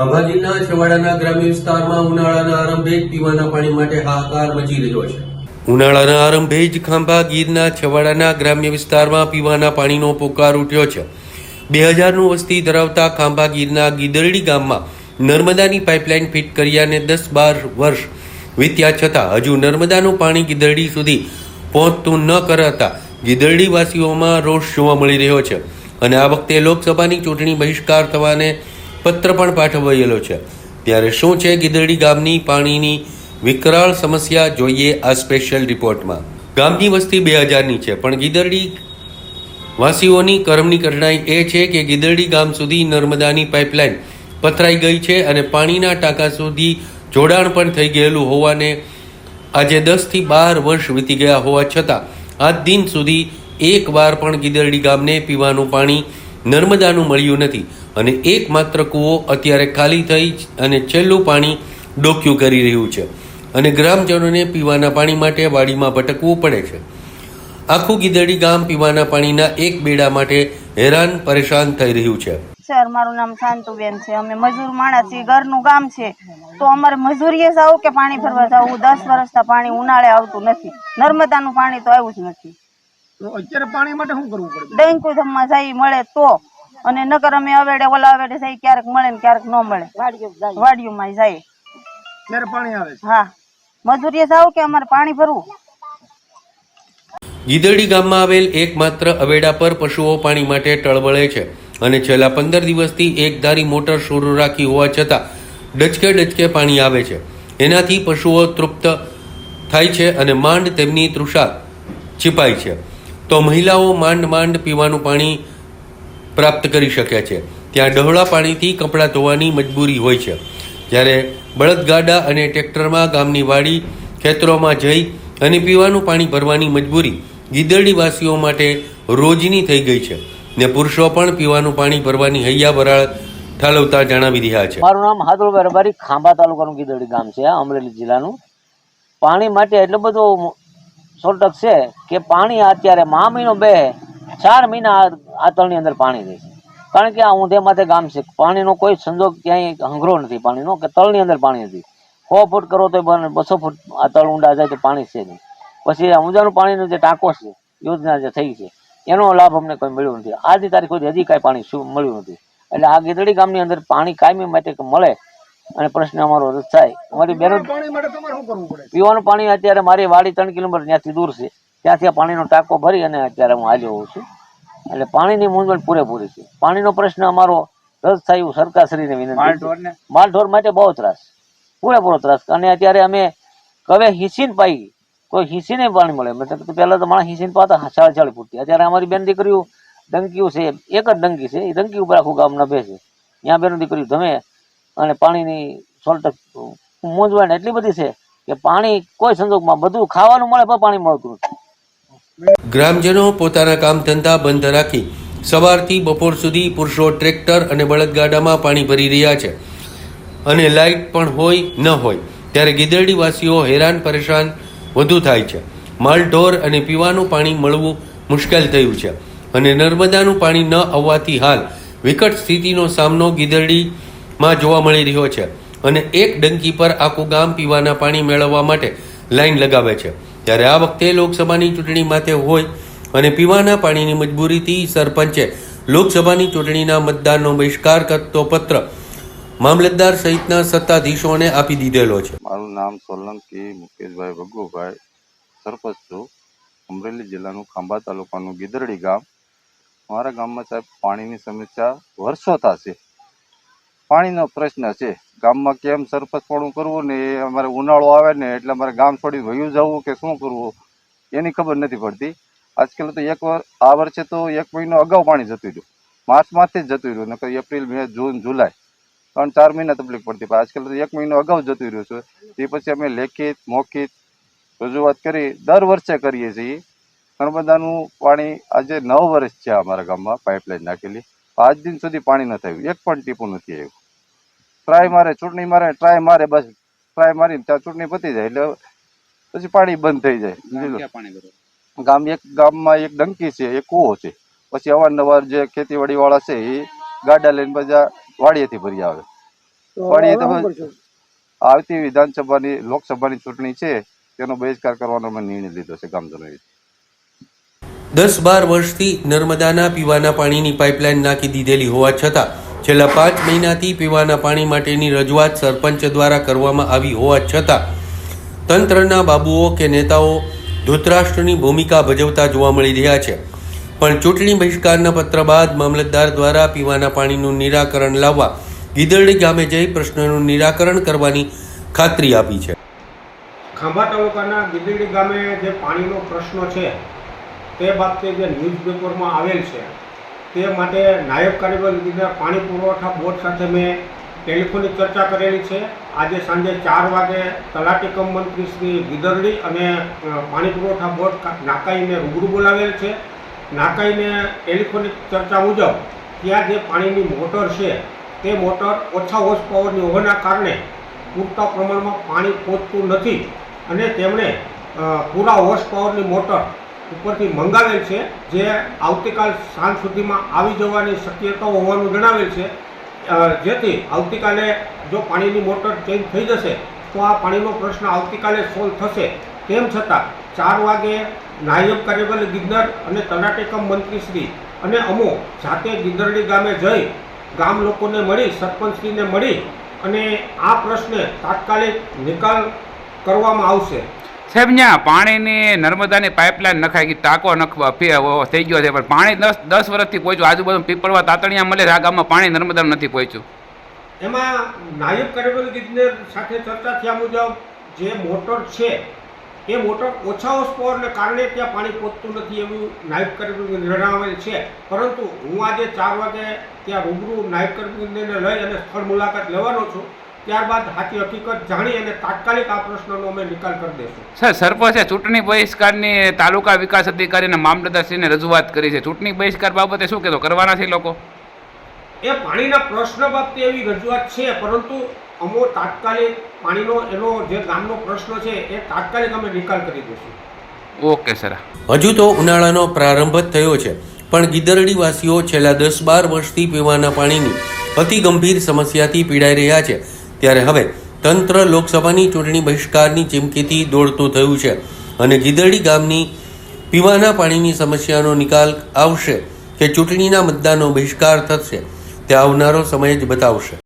આંબાજીના છેવાડાના ગ્રામ્ય વિસ્તારમાં ઉનાળાના આરંભે પીવાના પાણી માટે હાહાકાર મચી રહ્યો છે. ઉનાળાના આરંભે જ ખાંભા ગીરના છેવાડાના ગ્રામ્ય વિસ્તારમાં પીવાના પાણીનો પોકાર ઉઠ્યો છે. બે હજારનું વસ્તી ધરાવતા ખાંભા ગીરના ગીદરડી ગામમાં નર્મદાની પાઇપલાઇન ફિટ કર્યાને દસ બાર વર્ષ વીત્યા છતાં હજુ નર્મદાનું પાણી ગીદરડી સુધી પહોંચતું ન કરાતા ગીદરડીવાસીઓમાં રોષ જોવા મળી રહ્યો છે. અને આ વખતે લોકસભાની ચૂંટણી બહિષ્કાર થવાને પત્ર પણ પાઠવાયેલો છે. ત્યારે શું છે ગીદરડી ગામની પાણીની વિકરાળ સમસ્યા જોઈએ આ સ્પેશિયલ રિપોર્ટમાં? ગામની વસ્તી બે હજારની છે, પણ ગીદરડી વાસીઓની કરમની કઠણાઈ એ છે કે ગીદરડી ગામ સુધી નર્મદાની પાઇપલાઇન પથરાઈ ગઈ છે અને પાણીના ટાંકા સુધી જોડાણ પણ થઈ ગયેલું હોવાને આજે દસથી બાર વર્ષ વીતી ગયા હોવા છતાં, આજ દિન સુધી એક વાર પણ ગીદરડી ગામને પીવાનું પાણી નર્મદાનું મળ્યું નથી. અને એકમાત્ર કૂવો અત્યારે ખાલી થઈ અને છેલ્લું પાણી ડોક્યું કરી રહ્યું છે. અને ગ્રામજનોને પીવાના પાણી માટે વાડીમાં ભટકવું પડે છે. આખું ગીદડી ગામ પીવાના પાણીના એક બેડા માટે હેરાન પરેશાન થઈ રહ્યું છે. સર મારું નામ શાંતુબેન છે. અમે મજૂર માણસ છીએ ઘરનું ગામ છે. તો અમારે મજૂરીએ જવું કે પાણી ભરવા જવું? દસ વર્ષના પાણી ઉનાળે આવતું નથી. નર્મદાનું પાણી તો આવ્યું જ નથી. અત્યારે પાણી માટે શું કરવું પડે? ડેન્કુ ધમમાં જઈ મળે તો. અને નકર અમે અવેડે ઓલા અવેડે જાય ક્યારેક મળે ને ક્યારેક ન મળે. વાડીઓમાં જાય ત્યારે પાણી આવે હા. મજૂરીએ જાવ કે અમારે પાણી ભરવું? ગીદડી ગામમાં આવેલ એકમાત્ર અવેડા પર પશુઓ પાણી માટે ટળબળે છે અને છેલ્લા પંદર દિવસથી એક ધારી મોટર શરૂ રાખી હોવા છતાં ડચકે ડચકે પાણી આવે છે. એનાથી પશુઓ તૃપ્ત થાય છે અને માંડ તેમની તૃષા છીપાય છે. તો મહિલાઓ માંડ માંડ પીવાનું પાણી પ્રાપ્ત કરી શકે છે. ત્યાં ડહોળા પાણીથી કપડાં ધોવાની મજબૂરી હોય છે. જ્યારે બળદગાડા અને ટ્રેક્ટરમાં ગામની વાડી ખેતરોમાં જઈ અને પીવાનું પાણી ભરવાની મજબૂરી ગીદરડીવાસીઓ માટે રોજની થઈ ગઈ છે. ને પુરુષો પણ પીવાનું પાણી ભરવાની હૈયા વરાળ ઠાલવતા જણાવી રહ્યા છે. મારું નામ હાથુભાઈ રબારી ખાંભા તાલુકાનું ગીદડી ગામ છે, અમરેલી જિલ્લાનું. પાણી માટે એટલો બધો સોટક છે કે પાણી અત્યારે મહા મહિનો બે ચાર મહિના આ- આ તળની અંદર પાણી રહે છે. કારણ કે આ ઊંધે માથે ગામ છે. પાણીનો કોઈ સંજોગ ક્યાંય હંગરો નથી પાણીનો કે તળની અંદર પાણી નથી. સો ફૂટ કરો તો બસો ફૂટ આ તળ ઊંડા જાય તો પાણી છે નહીં. પછી આ ઊંઝાનું પાણીનો જે ટાંકો છે યોજના જે થઈ છે એનો લાભ અમને કોઈ મળ્યો નથી. આજની તારીખ સુધી હજી કાંઈ પાણી શું મળ્યું નથી. એટલે આ ગીદડી ગામની અંદર પાણી કાયમી માટે મળે અને પ્રશ્ન અમારો થાય. અમારી બેનો પીવાનું પાણી અત્યારે મારી વાડી ત્રણ કિલોમીટર ત્યાંથી દૂર છે. ત્યાંથી આ પાણીનો ટાંકો ભરી અને અત્યારે હું હાજર હોઉં છું. એટલે પાણીની મૂંઝવણ પૂરેપૂરી છે. પાણીનો પ્રશ્ન અમારો રદ થાય એવું સરકારશ્રીને વિનંતી માલઢોર માટે બહુ ત્રાસ. પૂરેપૂરો ત્રાસ. અને અત્યારે અમે કવે હિસીન પાઈ કોઈ હિસીને પાણી મળે. મતલબ કે પહેલા તો માણસ હિસીન પાતા સાડા ચાળી ફૂટતી અત્યારે અમારી બેન દીકરીઓ ડંકીઓ છે એક જ ડંકી છે. એ ડંકી ઉપર આખું ગામ નભે છે. ત્યાં બેન દીકરીઓ ધમે અને પાણીની સોલ્ટ મૂંઝવણ એટલી બધી છે કે પાણી કોઈ સંજોગમાં બધું ખાવાનું મળે પણ પાણી મળતું નથી. ગ્રામજનો પોતાના કામ ધંધા બંધ રાખી સવારથી બપોર સુધી પુરુષો ટ્રેક્ટર અને બળદગાડામાં પાણી ભરી રહ્યા છે. અને લાઇટ પણ હોય, ન હોય, ત્યારે ગીદરડીવાસીઓ હેરાન પરેશાન વધુ થાય છે. માલઢોર અને પીવાનું પાણી મળવું મુશ્કેલ થયું છે. અને નર્મદાનું પાણી ન આવવાથી હાલ વિકટ સ્થિતિનો સામનો ગીદરડીમાં જોવા મળી રહ્યો છે. અને એક ડંકી પર આખું ગામ પીવાના પાણી મેળવવા માટે લાઈન લગાવે છે. ત્યારે આ વખતે લોકસભાની ચૂંટણી માથે હોય અને પીવાના પાણીની મજબૂરીથી સરપંચે લોકસભાની ચૂંટણીના મતદાનનો બહિષ્કાર કરતો પત્ર મામલતદાર સહિતના સત્તાધીશોને આપી દીધેલો છે. મારું નામ સોલંકી મુકેશભાઈ ભગુભાઈ સરપંચ છું. અમરેલી જિલ્લાનું ખાંભા તાલુકાનું ગીદરડી ગામ. મારા ગામમાં સાહેબ પાણીની સમસ્યા વર્ષો થશે. પાણીનો પ્રશ્ન છે. ગામમાં કેમ સરપંચપણું પણ કરવું ને એ અમારે ઉનાળો આવે ને એટલે અમારે ગામ છોડી વયું જવું કે શું કરવું, એની ખબર નથી પડતી. આજકાલ તો એક આ વર્ષે તો એક મહિનો અગાઉ પાણી જતું રહ્યું. માર્ચમાંથી જ જતું રહ્યું, નકર એપ્રિલ, મે, જૂન, જુલાઈ. ત્રણ, ચાર મહિના તકલીફ પડતી. પણ આજકાલ તો એક મહિનો અગાઉ જતું રહ્યું છે. તે પછી અમે લેખિત, મૌખિત રજૂઆત કરી, દર વર્ષે કરીએ છીએ. નર્મદાનું પાણી આજે નવ વર્ષ છે અમારા ગામમાં, પાઇપલાઇન નાખેલી. આજ દિન સુધી પાણી ન થયું. એક પણ ટીપું નથી આવ્યું. ટ્રાય મારે ચૂંટણી મારે ટ્રાય મારે બસ. ટ્રાય મારી ત્યાં ચૂંટણી પતી જાય એટલે પછી પાણી બંધ થઈ જાય. ગામ એક ગામમાં એક ડંકી છે એક કૂવો છે. પછી અવારનવાર જે ખેતીવાડી વાળા છે એ ગાડા લઈને બધા વાડીએથી ભરી આવે. તો પણ એ હવે તમે શું આવતી વિધાનસભાની લોકસભાની ચૂંટણી છે તેનો બહિષ્કાર કરવાનો મેં નિર્ણય લીધો છે ગામજનોએ. દસ બાર વર્ષથી નર્મદાના પીવાના પાણીની પાઇપલાઇન નાખી દીધેલી હોવા છતાં છેલ્લા પાંચ મહિનાથી પીવાના પાણી માટેની રજૂઆત સરપંચ દ્વારા કરવામાં આવી હોવા છતાં, તંત્રના બાબુઓ કે નેતાઓ ધૃતરાષ્ટ્રની ભૂમિકા ભજવતા જોવા મળી રહ્યા છે. પણ ચૂંટણી બહિષ્કારના પત્ર બાદ મામલતદાર દ્વારા પીવાના પાણીનું નિરાકરણ લાવવા ગીદરડી ગામે જઈ પ્રશ્નનું નિરાકરણ કરવાની ખાતરી આપી છે. ખાંભા તાલુકાના ગીદડી ગામે જે પાણીનો પ્રશ્ન છે, તે બાબતે જે ન્યૂઝપેપરમાં આવેલ છે તે માટે નાયબ કાર્યવાહી અધિકારી પાણી પુરવઠા બોર્ડ સાથે મેં ટેલિફોનિક ચર્ચા કરેલી છે. આજે સાંજે ચાર વાગે તલાટી કમ મંત્રી શ્રી ગીદરડી અને પાણી પુરવઠા બોર્ડ નાકાઈને રૂબરૂ બોલાવેલ છે. નાકાઈને ટેલિફોનિક ચર્ચા મુજબ ત્યાં જે પાણીની મોટર છે, તે મોટર ઓછા હોર્સ પાવરની હોવાના કારણે પૂરતા પ્રમાણમાં પાણી પહોંચતું નથી અને તેમણે પૂરા હોર્સ પાવરની મોટર ઉપરથી મંગાવેલ છે, જે આવતીકાલ સાંજ સુધીમાં આવી જવાની શક્યતાઓ હોવાનું જણાવેલ છે. જેથી આવતીકાલે જો પાણીની મોટર ચેન્જ થઈ જશે, તો આ પાણીનો પ્રશ્ન આવતીકાલે સોલ્વ થશે. તેમ છતાં, ચાર વાગે નાયબ કાર્યબલ ગિરનાર અને તલાટીકમ મંત્રીશ્રી અને અમો જાતે ગિદરડી ગામે જઈ ગામ લોકોને મળી, સરપંચશ્રીને મળી અને આ પ્રશ્ને તાત્કાલિક નિકાલ કરવામાં આવશે. સાહેબ ત્યાં પાણીની નર્મદાની પાઇપલાઇન નખાઈ ગઈ, ટાંકો નખવા થઈ ગયો છે. પણ પાણી દસ દસ વર્ષથી પહોંચ્યું. આજુબાજુ પીપળવા તાતણિયા મળે આ ગામમાં પાણી નર્મદા નથી પહોંચ્યું. એમાં નાયબ કાર્યપાલક ઇજનેર સાથે ચર્ચા થયા મુજબ જે મોટર છે, એ મોટર ઓછા હોર્સ કારણે ત્યાં પાણી પહોંચતું નથી એવું નાયબ કાર્યપાલક જણાવેલ છે. પરંતુ હું આજે ચાર વાગે ત્યાં રૂબરૂ નાયબ ઇજનેરને લઈ અને સ્થળ મુલાકાત લેવાનો છું. ત્યારબાદ સાચી હકીકત જાણી અને તાત્કાલિક આ પ્રશ્નનો અમે નિકાલ કરી દઈશું. સર સરપંચે ચૂંટણી બહિષ્કારની તાલુકા વિકાસ અધિકારી અને મામલતદારશ્રીને રજૂઆત કરી છે. ચૂંટણી બહિષ્કાર બાબતે શું કહેતો કરવાના છે લોકો? એ પાણીના પ્રશ્ન બાબતે એવી રજૂઆત છે પરંતુ અમો તાત્કાલિક પાણીનો એનો જે ગામનો પ્રશ્ન છે એ તાત્કાલિક અમે નિકાલ કરી દઈશું. Okay sir. હજુ તો ઉનાળાનો પ્રારંભ જ થયો છે પણ ગીદરડીવાસીઓ છેલ્લા દસ બાર વર્ષથી પીવાના પાણીની અતિ ગંભીર સમસ્યાથી પીડાઈ રહ્યા છે. ત્યારે હવે તંત્ર લોકસભાની ચૂંટણી બહિષ્કારની ચીમકીથી દોડતું થયું છે અને ગીદડી ગામની પીવાના પાણીની સમસ્યાનો નિકાલ આવશે કે ચૂંટણીના મતદાનનો બહિષ્કાર થશે તે આવનારો સમય જ બતાવશે.